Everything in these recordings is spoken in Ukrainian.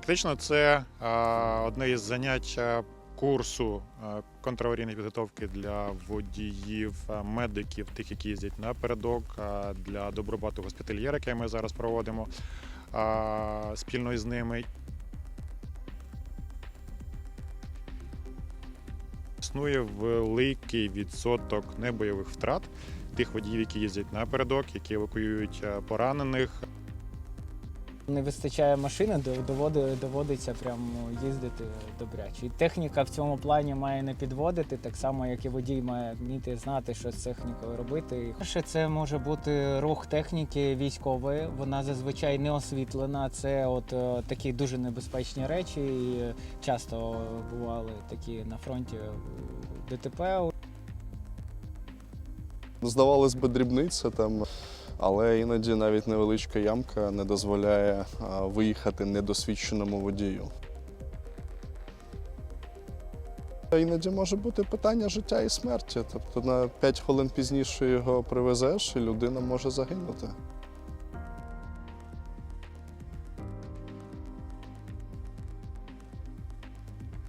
Фактично, це одне із занять курсу контраварійної підготовки для водіїв, медиків, тих, які їздять напередок, для добробату госпітальєр, яке ми зараз проводимо спільно із ними. Існує великий відсоток небойових втрат тих водіїв, які їздять напередок, які евакуюють поранених, Не вистачає машини, до- доводиться прямо їздити добряче. Техніка в цьому плані має не підводити, так само як і водій має вміти знати, що з технікою робити. Перше, це може бути рух техніки військової. Вона зазвичай не освітлена. Це от е, такі дуже небезпечні речі. І часто бували такі на фронті ДТП. Здавалось би, дрібниця там, але іноді навіть невеличка ямка не дозволяє виїхати недосвідченому водію. Іноді може бути питання життя і смерті. Тобто на 5 хвилин пізніше його привезеш, і людина може загинути.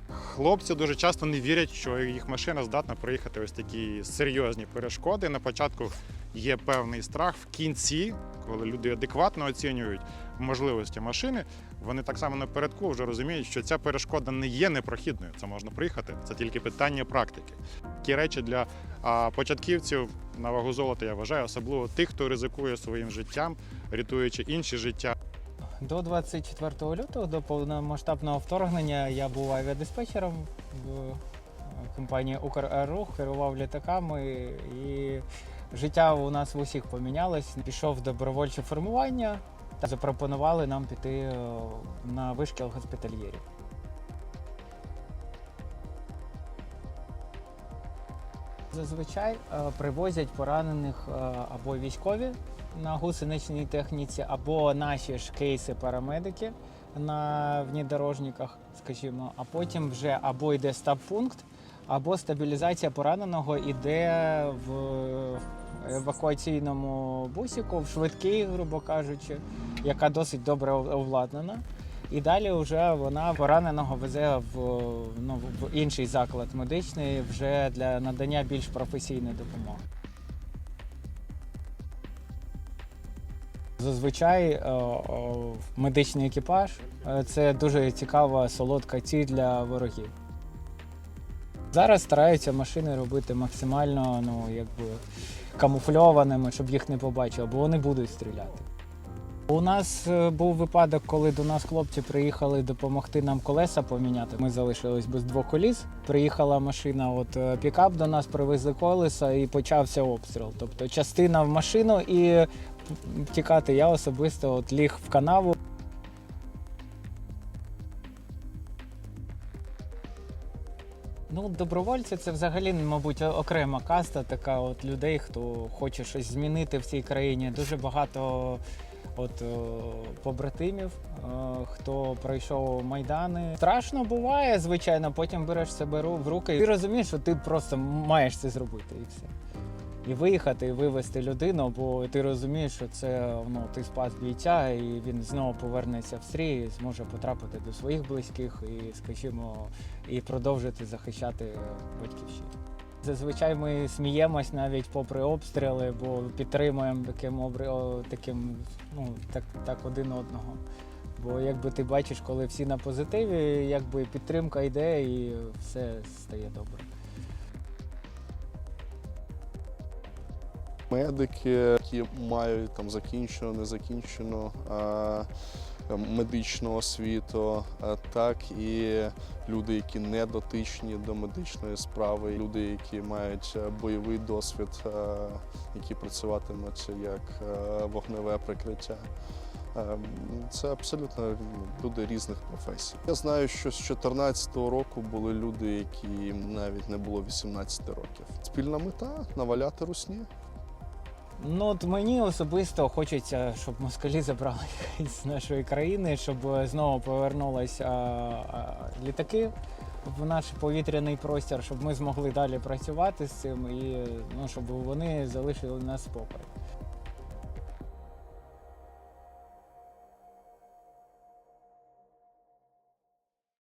Хлопці дуже часто не вірять, що їх машина здатна проїхати ось такі серйозні перешкоди. На початку є певний страх. В кінці, коли люди адекватно оцінюють можливості машини, вони так само напередку вже розуміють, що ця перешкода не є непрохідною. Це можна проїхати. Це тільки питання практики. Такі речі для початківців на вагу золота я вважаю, особливо тих, хто ризикує своїм життям, рятуючи інші життя. До 24 лютого, до повномасштабного вторгнення, я був авіадиспетчером в е, компанії Украерух, керував літаками, і життя у нас в усіх помінялось. Пішов добровольче формування та запропонували нам піти е, на вишкіл госпітальєрів. Зазвичай е, привозять поранених е, або військові на гусеничній техніці, або наші ж кейси парамедики на внедорожниках, скажімо, а потім вже або йде стаб-пункт, або стабілізація пораненого йде в евакуаційному бусіку, в швидкій, грубо кажучи, яка досить добре обладнана. І далі вже вона пораненого везе в, ну, в інший заклад медичний вже для надання більш професійної допомоги. Зазвичай е, медичний екіпаж е, це дуже цікава солодка ціль для ворогів. Зараз стараються машини робити максимально ну, якби, камуфльованими, щоб їх не побачили, бо вони будуть стріляти. У нас е, був випадок, коли до нас хлопці приїхали допомогти нам колеса поміняти. Ми залишились без двох коліс. Приїхала машина, от е, пікап до нас привезли колеса і почався обстріл. Тобто частина в машину і тікати я особисто от ліг в канаву. Ну, добровольці це взагалі, мабуть, окрема каста, така от людей, хто хоче щось змінити в цій країні. Дуже багато от побратимів, хто пройшов майдани. Страшно буває, звичайно, потім береш себе в руки. Ти розумієш, що ти просто маєш це зробити і все. І виїхати, і вивезти людину, бо ти розумієш, що це ну, ти спас бійця, і він знову повернеться в стрій, і зможе потрапити до своїх близьких і, скажімо, і продовжити захищати батьківщину. Зазвичай ми сміємось навіть попри обстріли, бо підтримуємо таким обри... о, таким, ну, так, так один одного. Бо якби ти бачиш, коли всі на позитиві, якби підтримка йде і все стає добре. Медики, які мають там закінчену, незакінчену е, медичну освіту, так і люди, які не дотичні до медичної справи, люди, які мають е, бойовий досвід, е, які працюватимуть як е, вогневе прикриття. Е, Це абсолютно люди різних професій. Я знаю, що з 2014 року були люди, які навіть не було 18 років. Спільна мета наваляти русні. Ну от мені особисто хочеться, щоб москалі забрали з нашої країни, щоб знову повернулися літаки в наш повітряний простір, щоб ми змогли далі працювати з цим і ну, щоб вони залишили нас спокій.